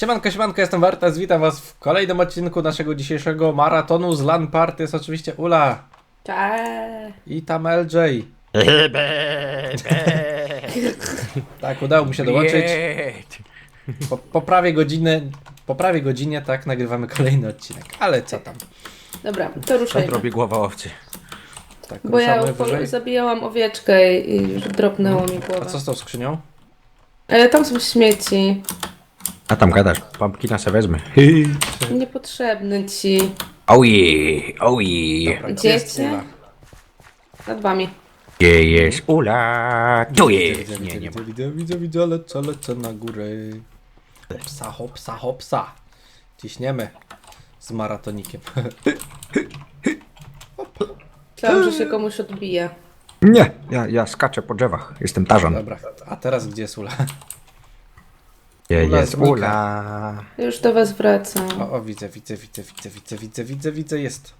Siemanko, siemanko, jestem Wartas, witam was w kolejnym odcinku naszego dzisiejszego maratonu z LAN Party. Jest oczywiście Ula Cześć. i tam LJ. Tak, udało mu się dołączyć. Po, po prawie godziny, po prawie godzinie, tak, nagrywamy kolejny odcinek. Ale co tam? Dobra, to Tak ruszajmy. robi głowa owcy. Tak, Bo ja wyżej. zabijałam owieczkę i już dropnęło mi A głowę. co z tą skrzynią? E, tam są śmieci. A tam gadasz, pumpkina se wezmę. Niepotrzebny ci. Oje, oje. Dobra, gdzie jest Dziecię? Ula? Nad wami. Gdzie jest Ula? Tu Widzę, jest. widzę, Nie, nie ma. widzę, widzę, widzę, widzę, lecę, lecę na górę. Hopsa, hopsa, hopsa. Ciśniemy z maratonikiem. Myślałam, że się komuś odbije. Nie, ja, ja skaczę po drzewach. Jestem tarzan. Dobra, a teraz gdzie jest Ula? Gdzie Ula jest. Ula? Już do was wracam. O, o, widzę, widzę, widzę, widzę, widzę, widzę, widzę, widzę, jest.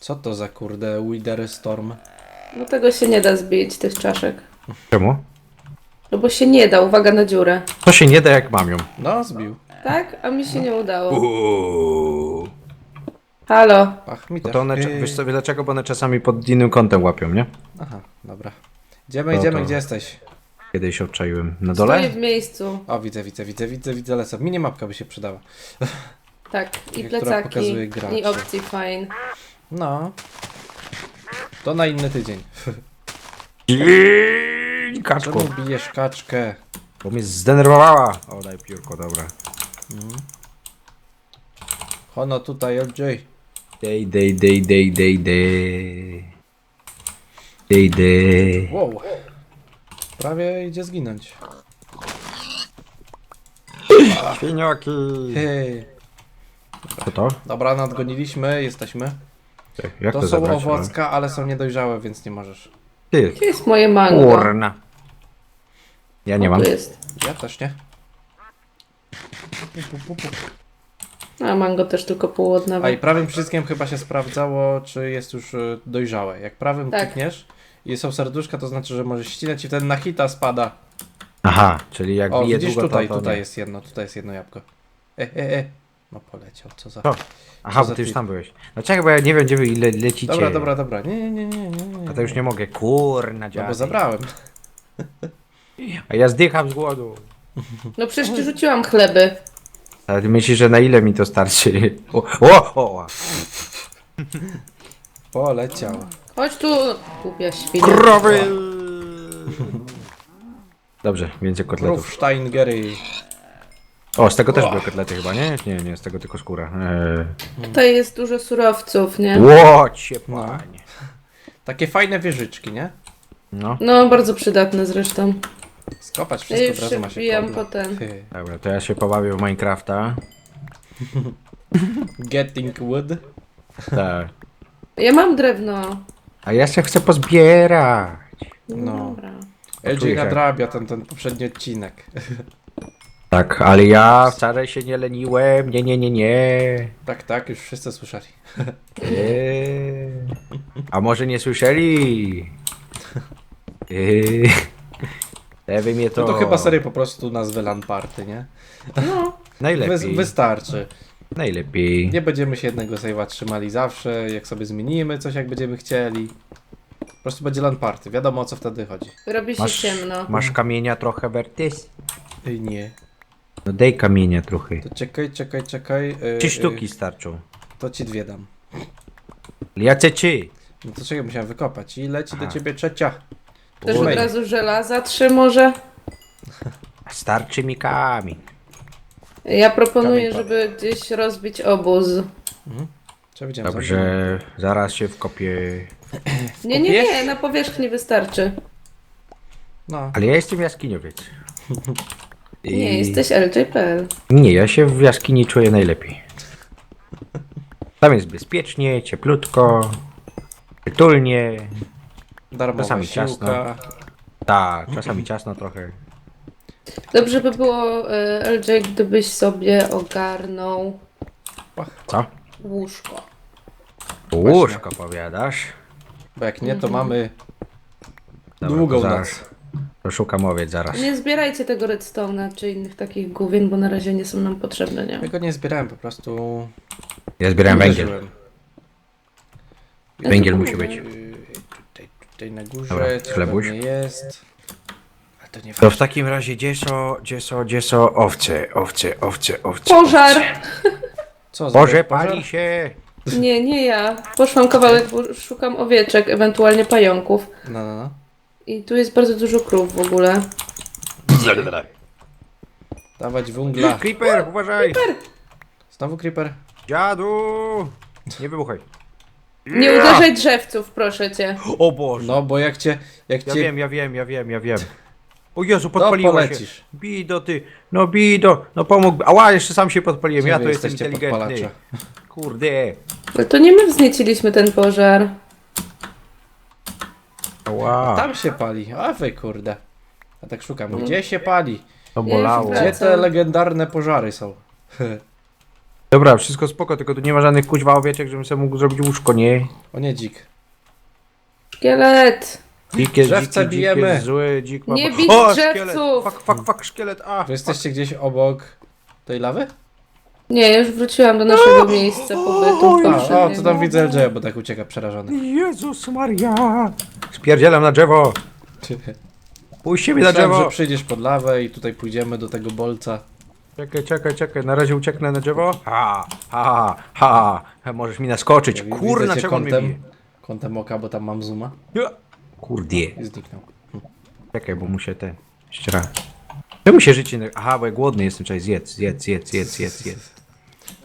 Co to za kurde Wither Storm? No tego się nie da zbić, tych czaszek. Czemu? No bo się nie da, uwaga na dziurę. To się nie da jak mam ją. No, zbił. Tak? A mi się nie udało. Uuu. Halo. Ach, mi Bo też. to one, Yy. wiesz sobie dlaczego? Bo one czasami pod innym kątem łapią, nie? Aha, dobra. Idziemy, No idziemy, to- gdzie jesteś? Kiedyś obczaiłem. Na Stoję dole? w miejscu. O, widzę, widzę, widzę, widzę, widzę, lecę. Minimapka by się przydała. Tak. I Która plecaki. pokazuje graczy. I opcji fine. No. To na inny tydzień. Dzień, Kaczko. Czemu bijesz kaczkę? Bo mnie zdenerwowała. O, daj piórko, dobra. Hono tutaj, LJ. Dej, dej, dej, dej, dej, dej. Dej, dej. Wow. Prawie idzie zginąć. Świnioki. Hej. Co to? Dobra, nadgoniliśmy, jesteśmy. Jak To, to, są zabrać? owocka, ale są niedojrzałe, więc nie możesz. Ty, Gdzie jest moje mango? kurna. Ja nie O, mam. Tu jest. Ja też nie. A mango też tylko półodnowe. A i prawym przyciskiem chyba się sprawdzało, czy jest już y, dojrzałe. Jak prawym Tak. klikniesz i są serduszka, to znaczy, że możesz ścinać i wtedy na hita spada. Aha, czyli jak O, bije widzisz długo, tutaj, to, to tutaj nie. jest jedno, tutaj jest jedno jabłko. E, e, e. No poleciał, co za... O, Aha, Co za bo ty już typ. tam byłeś. No czekaj, bo ja nie wiem, gdzie wy ile lecicie. Dobra, dobra, dobra. Nie, nie, nie, nie, nie. nie. A to już nie mogę. Kurna, No dziady. bo zabrałem. A ja zdycham z głodu. No przecież ci rzuciłam chleby. A ty myślisz, że na ile mi to starczy? O, o, o. Poleciał. Chodź tu, głupia świnia. Krowy! Dobrze, więcej kotletów. Rufsteingery. O, z tego też O. były kotlety chyba, nie? Nie, nie, z tego tylko skóra. Eee. Tutaj jest dużo surowców, nie? Łocie, No. panie. Takie fajne wieżyczki, nie? No, No, bardzo przydatne zresztą. Skopać Ja wszystko już od razu się ma się wbijam kobla. po ten. Ty. dobra, to ja się pobawię w Minecrafta. Getting wood. Tak. Ja mam drewno. A ja się chcę pozbierać. No, No. dobra. LJ Poczuję się. nadrabia ten, ten poprzedni odcinek. Tak, ale ja wcale się nie leniłem. Nie, nie, nie, nie. Tak, tak, już wszyscy słyszeli. Eee. A może nie słyszeli? Eee. Lewy mnie to. To, to chyba serio po prostu nazwę LAN Party, nie? No, Najlepiej. Wys wystarczy. Najlepiej. Nie będziemy się jednego save'a trzymali zawsze, jak sobie zmienimy coś, jak będziemy chcieli. Po prostu będzie LAN Party, wiadomo o co wtedy chodzi. robi się Masz, ciemno. masz kamienia trochę, Wertys? Ej, nie. No daj kamienia trochę. To czekaj, czekaj, czekaj. Yy, Trzy sztuki starczą. To ci dwie dam. Ja chcę trzy. No to czekaj, musiałem wykopać. I leci do Aha. ciebie trzecia. Też od razu żelaza, trzy może. Starczy mi kamień. Ja proponuję, Kamień żeby gdzieś rozbić obóz. Trzeba widziałem. Dobrze, zaraz się wkopię. Nie, nie, nie, na powierzchni wystarczy. No. Ale ja jestem jaskiniowiec. I- Nie, jesteś LJ.pl. Nie, ja się w jaskini czuję najlepiej. Tam jest bezpiecznie, cieplutko, przytulnie. Darmowa Czasami siłka. Tak, czasami ciasno trochę. Dobrze by było, y, LJ, gdybyś sobie ogarnął Co? łóżko. Łóżko powiadasz? Bo jak nie, to mamy Dobra, długą to noc. zaraz, To szukam owiec zaraz. Nie zbierajcie tego redstone'a czy innych takich główien, bo na razie nie są nam potrzebne, nie? Ja go nie zbierałem, po prostu... Ja zbierałem węgiel. uderzyłem. Węgiel musi być. Yy, Tutaj, tutaj na górze, Dobra, chlebuś. pewnie jest. To nie To w takim razie gdzie są, gdzie są, gdzie są owce, owce, owce, owce. Pożar! Co, za Boże, pożar? pali się! Nie, nie ja. Poszłam kawałek, bo szukam owieczek, ewentualnie pająków. No, no, no. I tu jest bardzo dużo krów w ogóle. Dawać węgla. Creeper, uważaj! Znowu creeper. Dziadu! Nie wybuchaj. Nie uderzaj drzewców, proszę cię. O Boże! No, bo jak cię... Jak Ja cię... wiem, ja wiem, ja wiem, ja wiem. O Jezu, to podpaliła się. Bido ty, no bido, no pomógł. Ała, jeszcze sam się podpaliłem, Gdzie ja wy to jestem jesteście inteligentny. podpalacze? Kurde. Ale to nie my wznieciliśmy ten pożar. Ała, Tam się pali. A wy kurde. Ja tak szukam. Gdzie się pali? to bolało. Gdzie te legendarne pożary są? Dobra, wszystko spoko, tylko tu nie ma żadnych kuźwa owieczek, żebym sobie mógł zrobić łóżko, nie? O nie, dzik. Szkielet! Dzikie, Drzewce dzikie, bijemy. dzikie, zły, dzik ma... Nie bić o, drzewców. Fuck, fuck, fuck, szkielet, a! Wy jesteście gdzieś obok tej lawy? Nie, już wróciłam do naszego miejsca pobytu. A, o, to tam widzę LJ, bo tak ucieka przerażony. Jezus Maria! Spierdzielam na drzewo! Puśćcie mnie na Myślałem, że drzewo! przyjdziesz pod lawę i tutaj pójdziemy do tego bolca. Czekaj, czekaj, czekaj, na razie ucieknę na drzewo. Ha, ha, ha, ha. Możesz mi naskoczyć. Wi- Kurna, widzę cię czego on mnie bije? kątem, kątem oka, bo tam mam zooma Ja. Kurde. zniknął. Czekaj, bo muszę ten. Jeszcze raz. Czemu się życie... nie- Aha, bo ja głodny jestem, czekaj, zjedz, zjedz, zjedz, zjedz, zjedz, zjedz.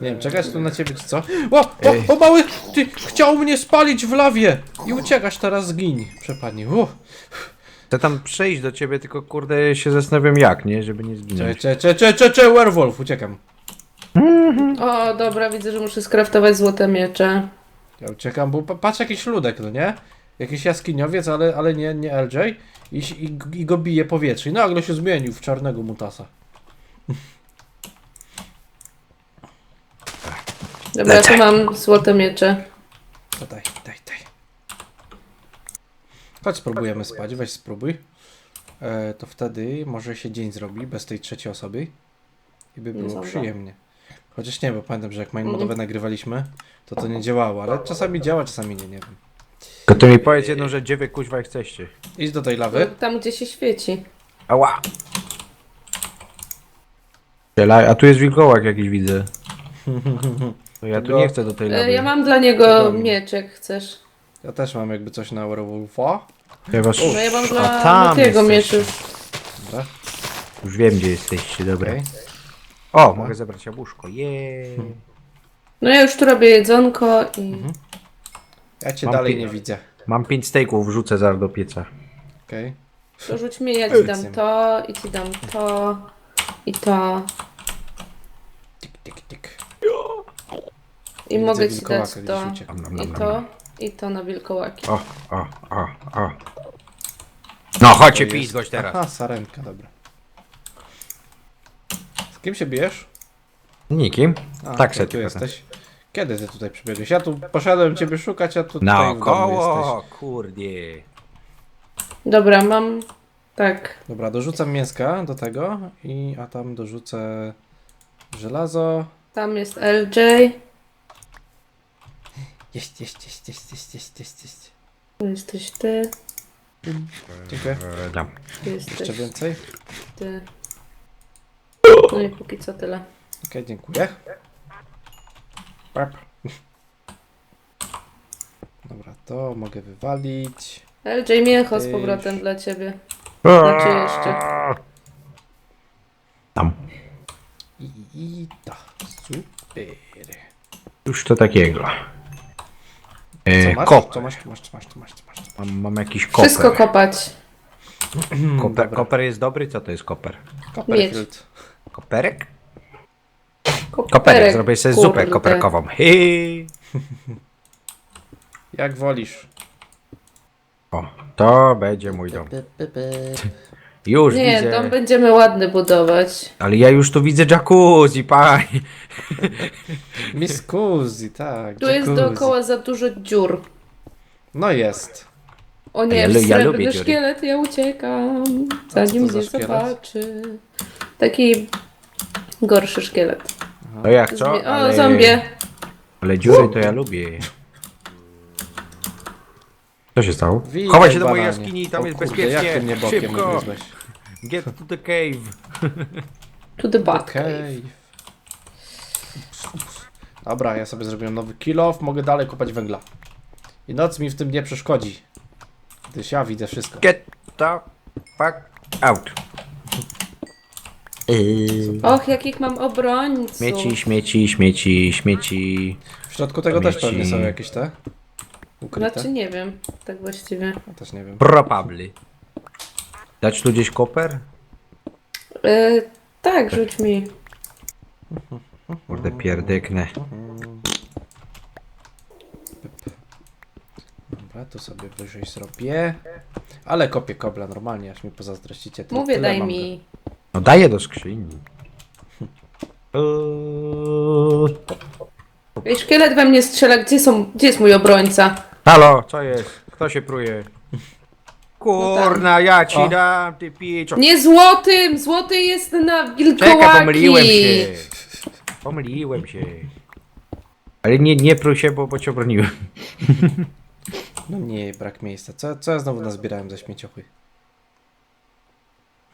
Nie wiem, czekać tu na ciebie czy co? O, o, o mały, ty chciał mnie spalić w lawie i uciekasz teraz zgiń. Przepadnie. Uff. Chcę tam przejść do ciebie, tylko kurde się zastanawiam jak, nie? Żeby nie Cze, zginąć. cze, cze, cze, cze, cze, werewolf, uciekam. O, dobra, widzę, że muszę skraftować złote miecze. Ja uciekam, bo pa- patrz jakiś ludek, no nie? Jakiś jaskiniowiec, ale, ale nie, nie LJ i, i, i go bije powietrze. I nagle się zmienił w czarnego mutasa. Dobra, tu mam złote miecze. To daj, daj, daj. Chodź spróbujemy spać, weź spróbuj. E, to wtedy może się dzień zrobi bez tej trzeciej osoby. I by było przyjemnie. Chociaż nie, bo pamiętam, że jak main Mhm. modowe nagrywaliśmy, to to nie działało, ale czasami działa, czasami nie, nie wiem. Tylko ty mi powiedz jedną rzecz, gdzie wy kuźwa jesteście. Idź do tej lawy. Tam, gdzie się świeci. Ała! A tu jest wilkołak jakiś widzę. To ja tu Tego- nie chcę do tej E, lawy. Ja mam dla niego mieczek, chcesz? Ja też mam jakby coś na werewolfa. Ja was... No ja mam A dla tam Matiego jesteście. mieczu. Dobra, Już wiem gdzie jesteście, dobra. okej. O, mogę zebrać jabłuszko, jej. No ja już tu robię jedzonko i... Ja cię Mam dalej pi- nie widzę. Mam pięć steaków, wrzucę zaraz do pieca. Okej. To rzuć mi, ja ci dam to, i ci dam to, i to. Tik, tik, tik. I Widzę mogę ci wilkołaka dać gdzieś to, ucieka. i to, i to na wilkołaki. O, o, o, o. No chodźcie pić gość teraz. Aha, sarenka, dobra. Z kim się bijesz? Nikim? A, tak sobie tu jesteś. Kiedy ty tutaj przybiegłeś? Ja tu poszedłem ciebie szukać, a tu tutaj Naokoło, kurde. Dobra, mam... Tak. Dobra, dorzucam mięska do tego i a tam dorzucę żelazo. Tam jest LJ. Jeść, jeść, jeść, jeść, jeść, jeść, jeść, jeść. Tu jesteś ty, Dziękuję. E, Dam. tu Jeszcze jesteś więcej? ty. No i póki co tyle. Okej, dziękuję. Pap. Dobra, to mogę wywalić. LJ mięcho z powrotem dla ciebie. Znaczy jeszcze. Tam. I, i to. Super. Już to takiego. Co E, masz? kop. Co masz, co masz, co masz, co masz, co masz? co masz? Mam, mam jakiś koper. Wszystko kopać. koper. Koper jest dobry? Co to jest koper? Copperfield. Koperek? Koperek, Koperek. Zrobię sobie zupę kurde. koperkową. Hi. Jak wolisz. O, to będzie mój dom. Już Nie, widzę. dom będziemy ładny budować. Ale ja już tu widzę jacuzzi, pani. Miss Kuzi, tak. Tu jest jacuzzi. dookoła za dużo dziur. No jest. O nie, Ja lu- ja srebrny lubię dziury. szkielet, ja uciekam, zanim za mnie szkielet? zobaczy. Taki gorszy szkielet. To jak co? O, Ale, zombie. ale dziury to ja lubię. Co się stało? Witaj, Chowaj się do mojej baranie. jaskini, tam O jest kurde, bezpiecznie. Jak ty mnie bokiem Szybko! ugryzłeś? Get to the cave. To the back. Okej. Dobra, ja sobie zrobiłem nowy kill off, mogę dalej kopać węgla. I noc mi w tym nie przeszkodzi. Gdyż ja widzę wszystko. Get the fuck out. Yy. Och, jakich mam obrońców. Śmieci, śmieci, śmieci, śmieci. W środku tego też Śmieci. pewnie są jakieś te ukryte. Znaczy nie wiem, tak właściwie. Ja też nie wiem. Probably. Dać tu gdzieś koper? E, tak, rzuć mi. Kurde, pierdyknę. Dobra, to sobie wyżej zrobię. Ale kopię kobla normalnie, aż mi pozazdrościcie. Ty- Mówię, tyle daj mam mi. No daję do skrzyni. Eee. Ej, szkielet we mnie strzela, gdzie są, gdzie jest mój obrońca? Halo, co jest? Kto się pruje? Kurna, ja ci O. dam, ty piczo. Nie złotym! Złoty jest na wilkołaki! Czekaj, pomyliłem się. Pomyliłem się. Ale nie, nie prój się, bo, bo cię obroniłem. No nie, brak miejsca. Co, co ja znowu nazbierałem za śmieciochy?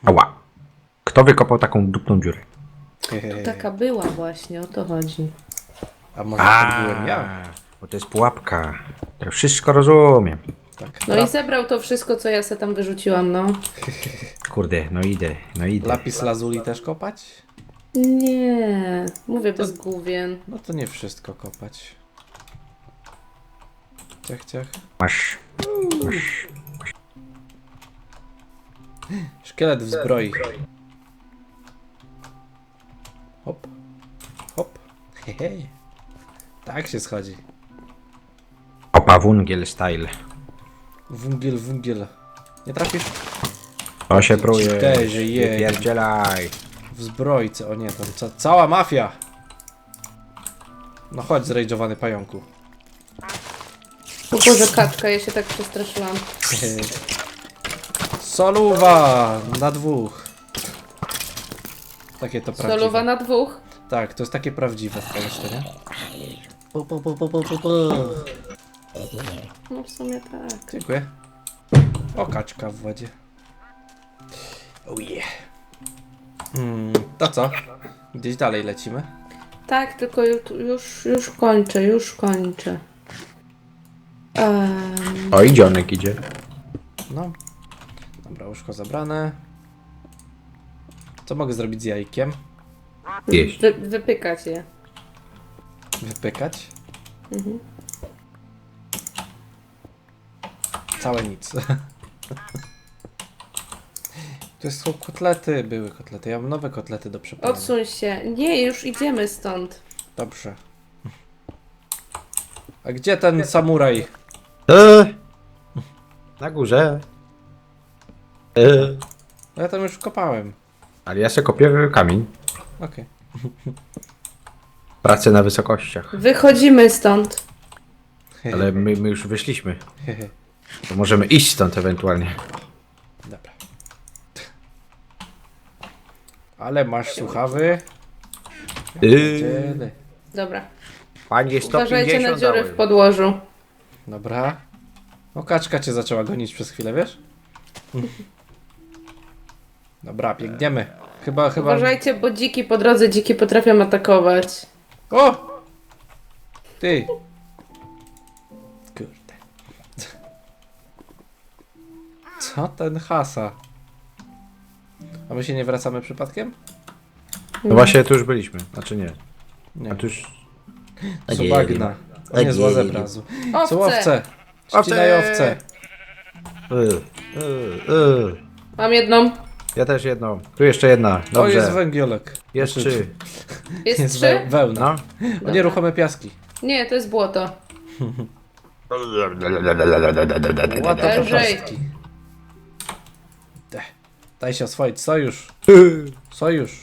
Ała. Kto wykopał taką dupną dziurę? Taka była właśnie, o to chodzi. A może to byłem ja? bo to jest pułapka. Ja wszystko rozumiem. Tak. No i zebrał to wszystko, co ja se tam wyrzuciłam, no. Kurde, no idę, no idę. Lapis lazuli też kopać? Nie, mówię bez główien. No to nie wszystko kopać. Ciach, ciach. Masz. Masz. Szkielet w zbroi. Hop. Hop. Hehe. Tak się schodzi. Opa, wungiel style. Wungiel, wungiel. Nie trafisz? To się pruje. Też, je. Pierdzielaj. W zbrojce. O nie, to ca cała mafia. No chodź, zrejdżowany pająku. O Boże, kaczka, ja się tak przestraszyłam. Soluwa na dwóch. Takie to prawdziwe. Solowa na dwóch. Tak, to jest takie prawdziwe w Polsce, nie? Pu, pu, pu, pu. No w sumie tak. Dziękuję. O, kaczka w wodzie. Oh yeah. Hmm, to co? Gdzieś dalej lecimy? Tak, tylko ju- już, już kończę, już kończę. Um, O, i dzionek idzie. No. Dobra, łóżko zabrane. Co mogę zrobić z jajkiem? Jeść. wy, wypykać je. Wypykać? Całe nic. To są kotlety, były kotlety. Ja mam nowe kotlety do przepalenia. Odsuń się. Nie, już idziemy stąd. Dobrze. A gdzie ten samuraj? E, na górze. E, No Ja tam już kopałem. Ale ja sobie kopię kamień. Okej. Pracę na wysokościach. Wychodzimy stąd. Ale my, my już wyszliśmy. Hehe. To możemy iść stąd ewentualnie. Dobra. Ale masz słuchawy? Yy. Dobra. panie 150 Uważajcie na dziury dałem. w podłożu. Dobra. O, kaczka cię zaczęła gonić przez chwilę, wiesz? Dobra, biegniemy. Chyba, chyba... Uważajcie, bo dziki po drodze dziki potrafią atakować. O! Ty! Kurde. Co ten hasa? A my się nie wracamy przypadkiem? No właśnie, tu już byliśmy. Znaczy nie. Nie. A tu już... Co nie, bagna. nie O nie, zła zebrazu. Co Owce! owce? Ścinaj owce. Y, y, y. Mam jedną. Ja też jedną. Tu jeszcze jedna. O, Dobrze. jest węgielek. Jest Znaczy, trzy. Jest Jest trzy? we, wełna. No. O, nieruchome piaski. Nie, to jest błoto. Łata Lżej. piaski. Te. Daj się oswoić. Sojusz. Sojusz.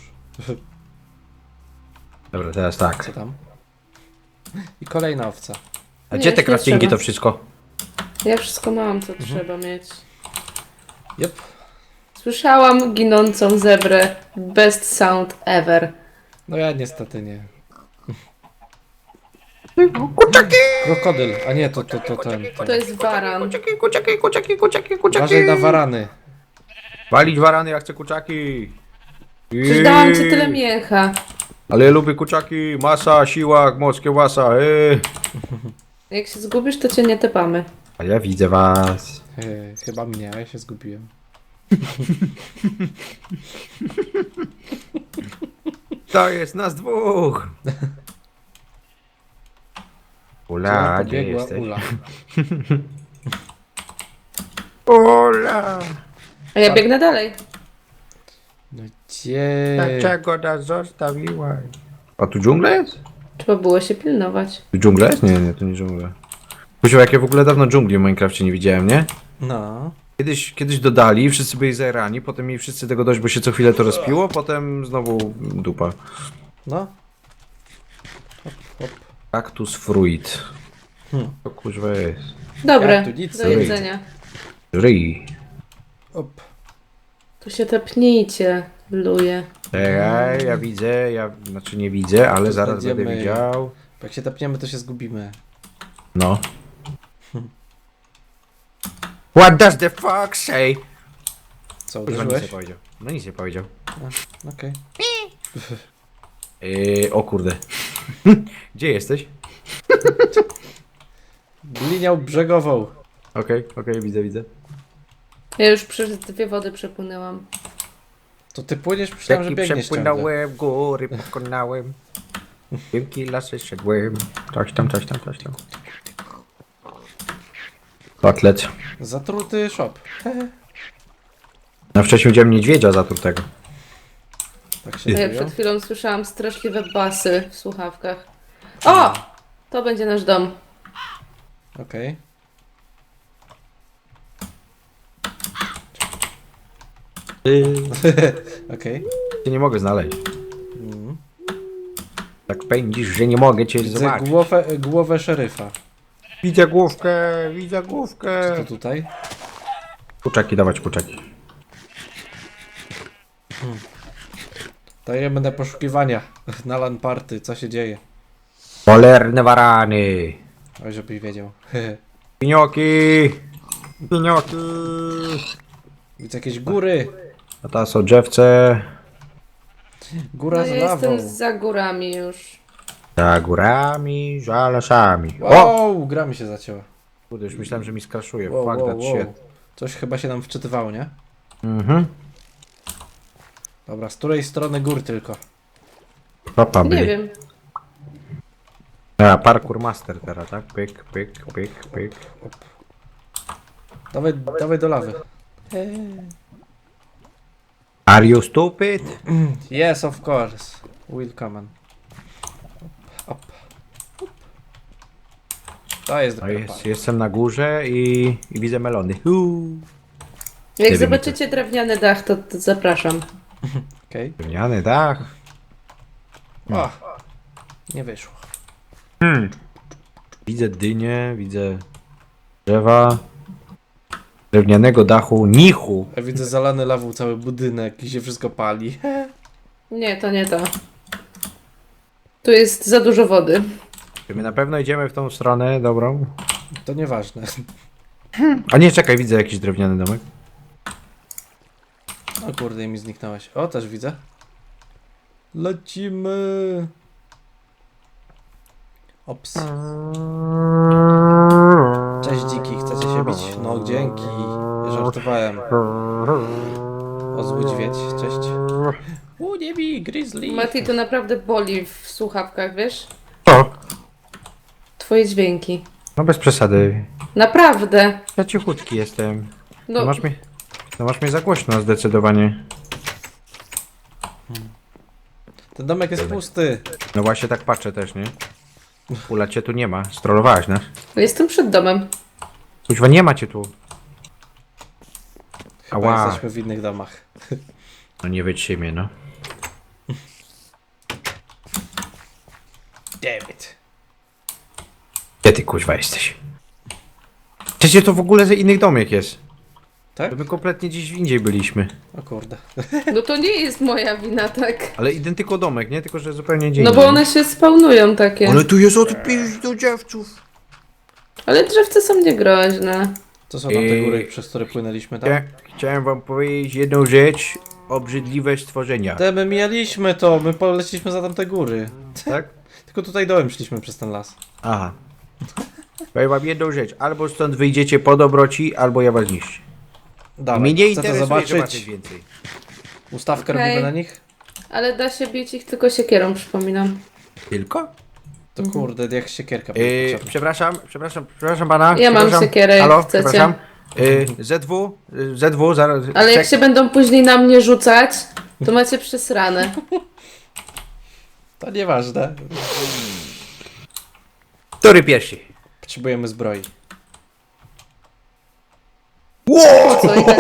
Dobra, teraz tak. Co tam? I kolejna owca. A Nie, gdzie te już nie craftingi trzeba. to wszystko? Ja wszystko mam, co trzeba mieć. Yep. Słyszałam ginącą zebrę. Best sound ever. No ja niestety nie. Kuciaki! Krokodyl, a nie, to, to, to ten. To ten. jest waran. Kuciaki, kuciaki, kuciaki, kuciaki, kuciaki. Uważaj na warany. Walić warany, ja chcę kuciaki. Przecież dałam ci tyle mięcha. Ale ja lubię kuciaki, masa, siła, moc, kiełbasa, ej. Jak się zgubisz, to cię nie tepamy. A ja widzę was. He, chyba mnie, a ja się zgubiłem. To jest nas dwóch. Ula, gdzie Pobiegła jesteś? Ula. Ula! A ja biegnę dalej. No gdzie? Dlaczego nas zostawiłaś? A tu dżungla jest? Trzeba było się pilnować. Tu dżungla jest? Nie, nie, to nie dżungla. Kusiu, jak ja w ogóle dawno dżungli w Minecrafcie nie widziałem, nie? No. Kiedyś, kiedyś dodali, wszyscy byli zajerani, potem mieli wszyscy tego dość, bo się co chwilę to rozpiło, potem znowu dupa. No. Hop, hop. Cactus fruit. Hmm. To kuźwa jest. Dobre, Ja tu nic do nie jedzenia. Ryj. Hop. Tu się tepnijcie, luje. Czekaj, ja widzę, ja, znaczy nie widzę, ale Tu zaraz będę widział. Jak się tepniemy, to się zgubimy. No. What does the fuck say? Co, Kuźwa, nic nie uderzyłeś? powiedział. No nic nie powiedział. Okej. Yy, o kurde. Gdzie jesteś? Linią brzegową. Okej, okej, widzę, widzę. Ja już przez dwie wody przepłynęłam. To ty płyniesz, myślałem, że Rzeki biegniesz ciągle. przepłynąłem, góry pokonałem. Wielki lasy szedłem. Coś tam, coś tam, coś tam. Kotlet. Zatruty shop. Na wcześniej widziałem niedźwiedzia zatrutego. Tak się A ja przed chwilą słyszałam straszliwe basy w słuchawkach. O! To będzie nasz dom. Okej. Okej. Cię nie mogę znaleźć. Mm. Tak pędzisz, że nie mogę cię Widzę zobaczyć. głowę, głowę szeryfa. Widzę główkę, widzę główkę. Co to tutaj? Kurczaki, dawać kurczaki. Dajemy na poszukiwania. Na LAN party, co się dzieje. Polerne warany. Oj, żebyś wiedział. Pinioki. Pinioki. Widzę jakieś góry. A teraz są drzewce. Góra No z ja lawą. jestem za górami już. Za górami, za lasami. O! Wow, gra mi się zacięła. Kurde, już myślałem, że mi skraszuje. Wow, Fuck wow, that wow. shit. Coś chyba się nam wczytywało, nie? Mhm. Dobra, z której strony gór tylko? Papa Nie byli. wiem. A, parkour master teraz, tak? Pyk, pyk, pyk, pyk. Dawaj, dawaj do lawy. Are you stupid? Yes, of course. Will come on. To jest No jest, jestem na górze i, i widzę melony. Uuu. Jak wiem, zobaczycie drewniany dach, to, to zapraszam. Okej. Drewniany dach. O, nie wyszło. Hmm. Widzę dynię, widzę drzewa. Drewnianego dachu, nichu. Ja widzę zalany lawą cały budynek i się wszystko pali. Nie, to nie to. Tu jest za dużo wody. Czy my na pewno idziemy w tą stronę dobrą? To nieważne. A nie, czekaj, widzę jakiś drewniany domek. O kurde, i mi zniknąłeś. O, też widzę. Lecimy. Ops. Cześć dziki, chcecie się bić? No dzięki. Żartowałem. O zły dźwiedź, cześć. U nie bij, grizzly. Mati, to naprawdę boli w słuchawkach, wiesz? O, Twoje dźwięki. no bez przesady. Naprawdę. Ja cichutki jestem. No, No masz mnie, no masz mnie za głośno zdecydowanie. Ten domek jest pusty. No właśnie tak patrzę też, nie? Ula cię tu nie ma, strollowałaś nas. jestem przed domem. Kuźwa, nie ma cię tu. Chyba Ała. jesteśmy w innych domach. No nie wytrzymie, no. Damn it. Ty kuźwa jesteś? Przecież to w ogóle ze innych domek jest. Tak? My kompletnie gdzieś indziej byliśmy. O kurde. No to nie jest moja wina, tak. Ale identyko domek, nie? Tylko, że zupełnie gdzie No bo one się spawnują takie. Ale tu jest od pięć do dziewców. Ale drzewce są niegroźne. To są tam te góry, przez które płynęliśmy tam? Chcia- Chciałem wam powiedzieć jedną rzecz. Obrzydliwe stworzenia. Te my mieliśmy to, my poleciliśmy za tamte góry. Tak? Tylko tutaj dołem szliśmy przez ten las. Aha. Powiem wam jedną rzecz. Albo stąd wyjdziecie po dobroci, albo ja was zniszczę. Dawaj, Mnie nie chcę to interesuje, że macie zobaczyć. więcej. Ustawkę Okej. robimy na nich? Ale da się bić ich tylko siekierą, przypominam. Tylko? To kurde, jak siekierka Yy, potrzebna. przepraszam, przepraszam, przepraszam pana. Ja mam przepraszam. siekierę, jak Halo, chcecie. przepraszam. Yy, ZW, yy, ZW, zaraz. Ale jak się będą później na mnie rzucać, to macie przesrane. To nieważne. Który pierwszy? Potrzebujemy zbroi. Co i tak!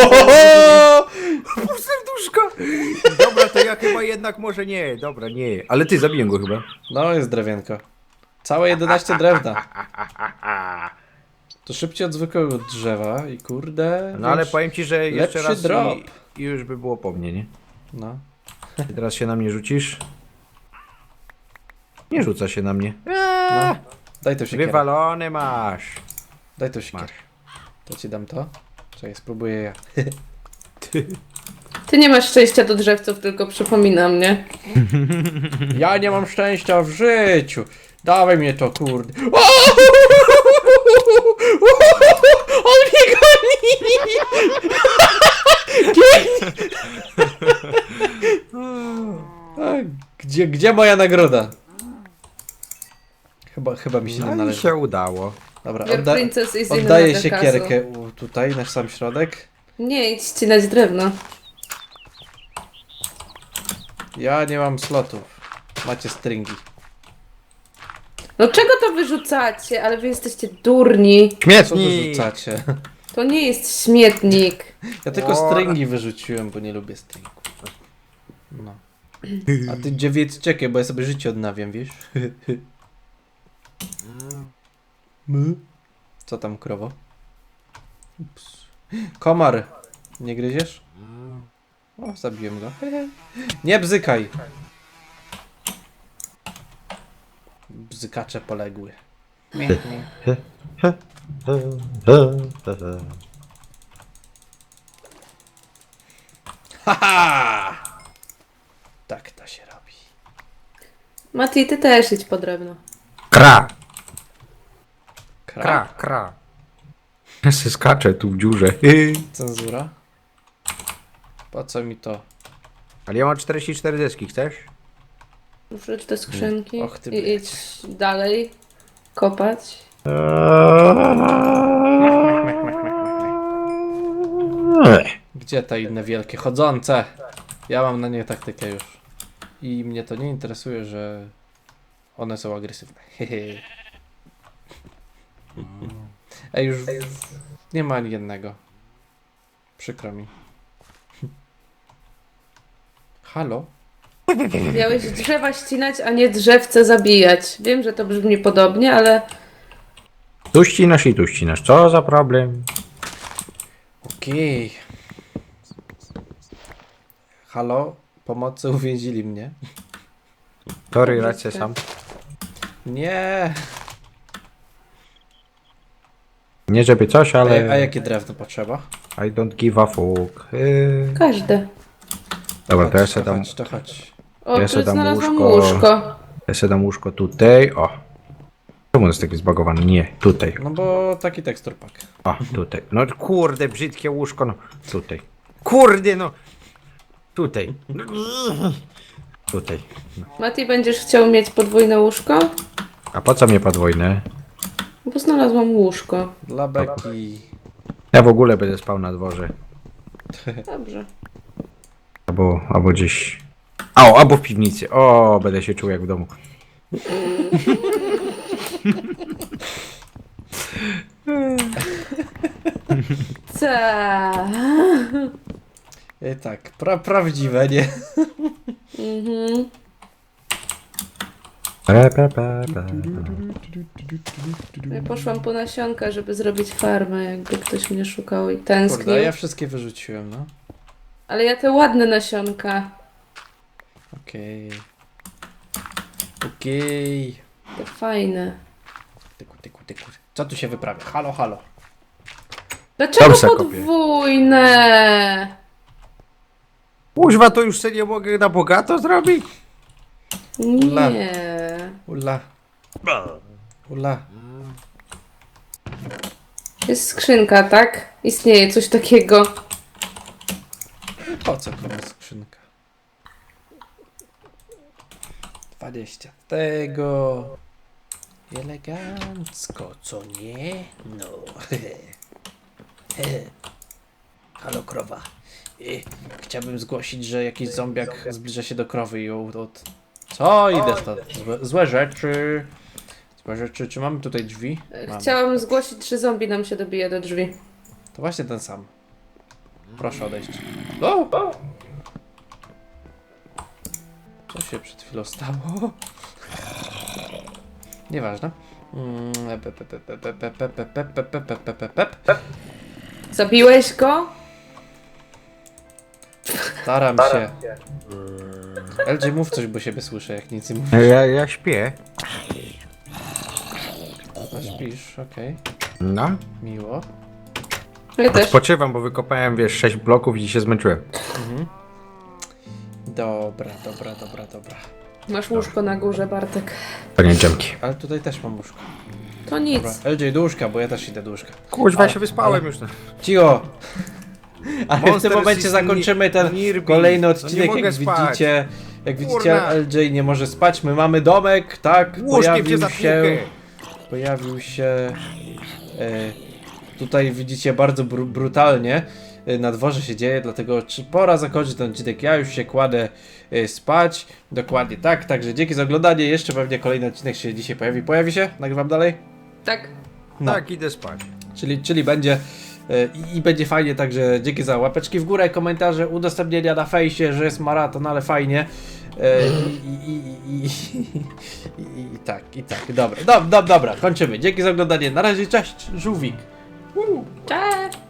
Dobra, to ja chyba jednak może nie. Dobra, nie. Ale ty, zabiję go chyba. No, jest drewienko. Całe 11 drewna. To szybciej od zwykłego drzewa i kurde... No ale powiem ci, że jeszcze lepszy raz drop. I, i już by było po mnie, nie? No. I teraz się na mnie rzucisz? Nie rzuca się na mnie. no. Daj to siekierę. Wywalony masz. Daj to siekierę. Masz. To ci dam to. Czekaj, spróbuję ja. Ty nie masz szczęścia do drzewców, tylko przypominam, nie? Ja nie mam szczęścia w życiu. Dawaj mnie to, kurde. O! On mnie goni! Gdzie, gdzie moja nagroda? Chyba, chyba mi się nie No i należy. się udało. Dobra, Your odda princess is in oddaję another siekierkę u- tutaj, na sam środek. Nie, idź ścinać drewno. Ja nie mam slotów. Macie stringi. No czego to wyrzucacie? Ale wy jesteście durni. Co Śmietnik! wyrzucacie? To nie jest śmietnik. Ja tylko O. stringi wyrzuciłem, bo nie lubię stringów. No. A ty gdzie wiedz czekaj, bo ja sobie życie odnawiam, wiesz? My? Co tam, krowo? Ups. Komar! Nie gryziesz? O, zabiłem go. Nie bzykaj! Bzykacze poległy. Haha! Tak to się robi. Mati, ty też idź po drewno. Kra! Kra. Kra. Ja se skaczę tu w dziurze. Cenzura. Po co mi to? Ale ja mam 44 deski, chcesz? Wrzuć do skrzynki Och, ty i idź dalej kopać. Gdzie te inne wielkie chodzące? Ja mam na nie taktykę już. I mnie to nie interesuje, że one są agresywne. Hehe. Ej, już nie ma ani jednego. Przykro mi. Halo? Miałeś drzewa ścinać, a nie drzewce zabijać. Wiem, że to brzmi podobnie, ale Tu ścinasz i tu ścinasz. Co za problem? Okej. Halo? Pomocy uwięzili mnie. Tory, rację sam. Nie. Nie żeby coś, A, ale a jakie drewno potrzeba? I don't give a fuck. Yy. każde. Dobra, to ja Chodź, to dam, chodź, to chodź. O, Ja tu se dam znalazłam łóżko. łóżko. ja se dam łóżko tutaj. O. Czemu on jest taki zbagowany? Nie, tutaj. No bo taki tekstur pack. O, tutaj. No kurde, brzydkie łóżko, no. Tutaj. Kurde, no. Tutaj. Tutaj. Mati, będziesz chciał mieć podwójne łóżko? A po co mnie podwójne? Bo znalazłam łóżko. Dla beki. Ja w ogóle będę spał na dworze. Dobrze. Albo, albo gdzieś. O, albo w piwnicy. O, będę się czuł jak w domu. Ta. I tak, pra prawdziwe, nie? Mhm. Pe, pe, pe, pe. Ja poszłam po nasionka, żeby zrobić farmę, jakby ktoś mnie szukał i Kurde, tęsknił. ja wszystkie wyrzuciłem, no. Ale ja te ładne nasionka, Okej. Okej. te fajne. Tyku, tyku, tyku. Co tu się wyprawia? Halo, halo. Dlaczego se kopię. podwójne? Kuźwa, to już sobie nie mogę na bogato zrobić? Ula. Nie. Ula. Ula. Jest skrzynka, tak? Istnieje coś takiego. Po co komu skrzynka? 20 tego. Elegancko, co nie? No. Halo krowa. Y, Chciałbym zgłosić, że jakiś zombiak zbliża się do krowy i ją od... Co? Idę stąd. Złe, złe rzeczy. Złe rzeczy. Czy mamy tutaj drzwi? Mamy. Chciałam zgłosić, że zombie nam się dobija do drzwi. To właśnie ten sam. Proszę odejść. O! Co się przed chwilą stało? Nieważne. Mm. Zabiłeś go? Staram się. LG mów coś, bo siebie słyszę, jak nic nie mówisz. Ja, ja śpię. No, śpisz, okej. No. Miło. Ja też. Odpoczywam, bo wykopałem, wiesz, 6 bloków i się zmęczyłem. Dobra, dobra, dobra, dobra. Masz łóżko na górze, Bartek. Panie dżemki. Ale tutaj też mam łóżko. To nic. Dobra, LJ do łóżka, bo ja też idę do łóżka. Kuźwa, Ale- się wyspałem ale- już. Cicho! Ale w tym momencie System zakończymy ten kolejny No odcinek, mogę jak spać. widzicie. Jak widzicie, Kurna. LJ nie może spać. My mamy domek, tak? Łóżkiem cię Pojawił za się. piłkę. Pojawił się. E, tutaj widzicie bardzo bru brutalnie. e, Na dworze się dzieje, dlatego czy pora zakończyć ten odcinek. Ja już się kładę e, spać. Dokładnie tak. Także dzięki za oglądanie. Jeszcze pewnie kolejny odcinek się dzisiaj pojawi. Pojawi się? Nagrywam dalej? Tak. No. Tak, idę spać. Czyli, czyli będzie i, i będzie fajnie, także dzięki za łapeczki w górę, komentarze, udostępnienia na fejsie, że jest maraton, ale fajnie. E, i, i, i, i, i, i, tak, i tak, dobra, dob, dob, dobra, kończymy. Dzięki za oglądanie, na razie, cześć, żółwik. Cześć.